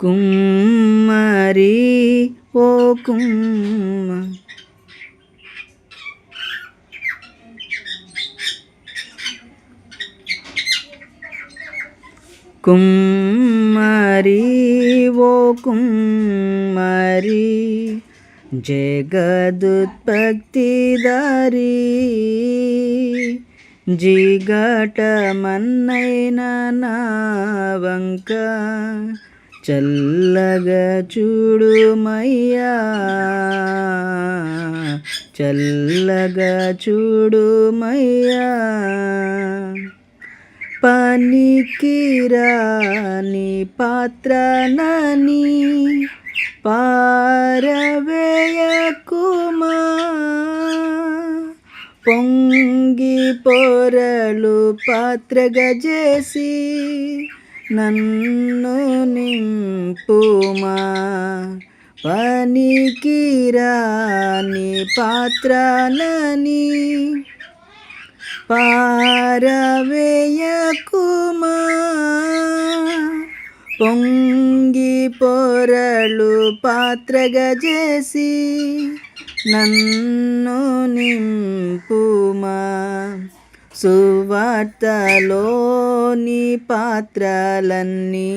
కుమ్మరి ఓ కుమ్మ. కుమ్మరి ఓ కుమ్మరి జగదుత్పత్తిదారి జిగట మన్నైన నా వంక చల్లగా చూడుమయ్యా. చల్లగా చూడుమయ్యా. పనికిరాని పాత్ర నని పారవేయకుమా. పొంగి పొరలు పాత్రగా చేసి నన్ను నింపుమా? పనికిరాని పాత్రలని పారవేయకుమా? పొంగి పొరలు పాత్రగా చేసి నన్ను నింపుమా? సువార్తలోని పాత్రలన్నీ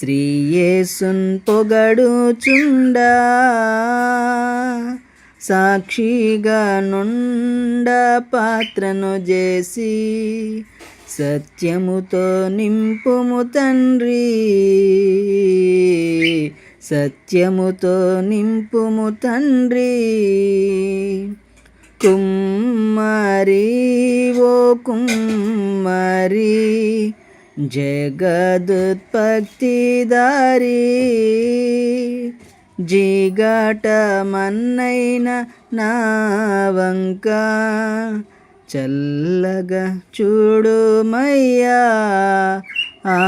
శ్రీయేసున్ పొగడుచుండా. సాక్షిగా నుండ పాత్రను చేసి సత్యముతో నింపుము తండ్రి. సత్యముతో నింపుము తండ్రి. కుమ్మరి ఓ కుమ్మరి జగదుత్పత్తిదారి జిగట మన్నైన నా వంక చల్లగా చూడుమయ్యా ఆ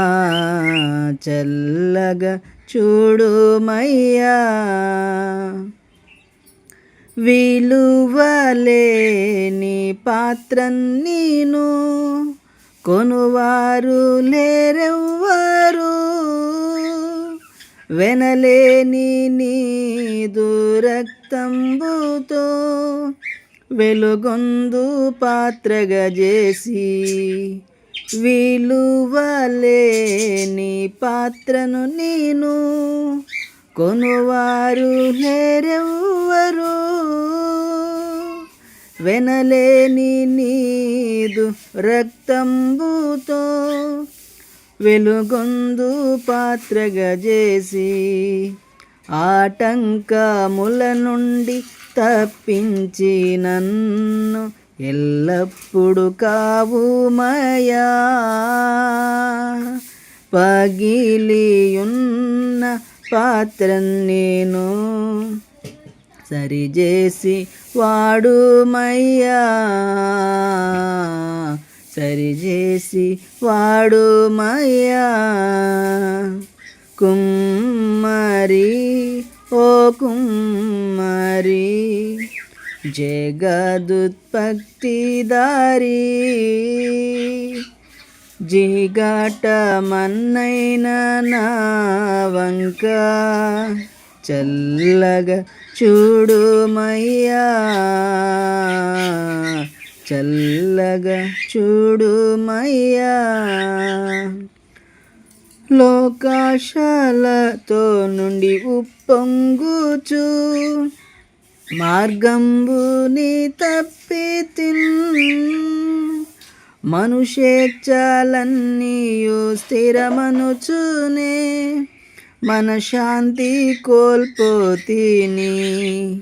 చల్లగా చూడుమయ్యా. విలువలేని పాత్రం నేను కొనువారు లేరెవ్వరు వెనలేని నీదు రక్తంబుతో వెలుగొందు పాత్రగా చేసి విలువలేని పాత్రను నేను కొనువారు నేరెవ్వరు? వెనలేని నీదు రక్తంబుతో వెలుగొందు పాత్రగా చేసి ఆటంకముల నుండి తప్పించి నన్ను ఎల్లప్పుడు కావుమయా పగిలియున్న పాత్ర నేను సరిచేసి వాడుమయ్యా. సరిచేసి వాడుమయ్యా. కుమ్మరి ఓ కుమ్మరి జగదుత్పత్తిదారి. జిగాట మన్నైన నా వంక చల్లగా చూడుమయ్యా. చల్లగా చూడుమయ్యా. లోకాశాలతో నుండి ఉప్పొంగుచు మార్గంబుని తప్పి మనుషేచ్ఛలన్నీయు స్థిరమనుచునే మన శాంతి కోల్పోతీని.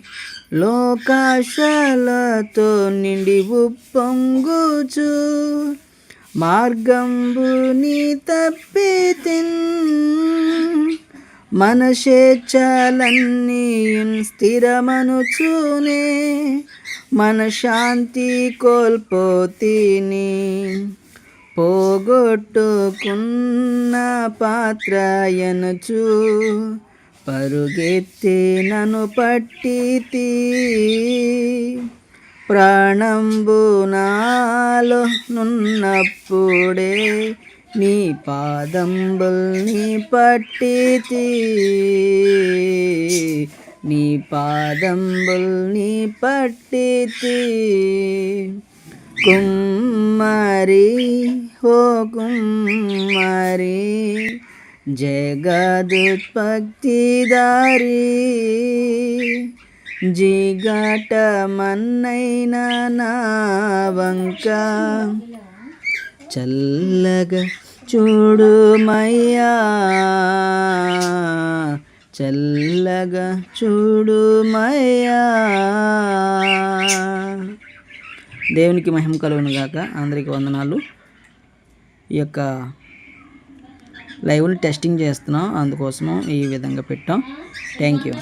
లోకాశాలతో నిండి ఉప్పొంగుచు మార్గంబుని తప్పితిన్. తిన్ స్థిరమనుచూనే మనశాంతి స్థిరమనుచునే మన కోల్పోతీని పోగొట్టుకున్న పాత్రయనుచు పరుగెత్తి నన్ను పట్టితి. ప్రాణంబు నాలో నున్నప్పుడే నీ పాదంబుల్ని పట్టితి. నీ పాదంబుల్ని పట్టితి. కుమ్మరి హో కుమ్మరి జగదుత్పత్తిదారి. జిగట మన్నైన నా వంక చల్లగా చూడుమయ్యా చల్లగా చూడుమయ్యా దేవునికి మహిమ కలుగును గాక. అందరికీ వందనాలు. ఈ యొక్క లైవ్ని టెస్టింగ్ చేస్తున్నాం. అందుకోసము ఈ విధంగా పెట్టాం. Thank you.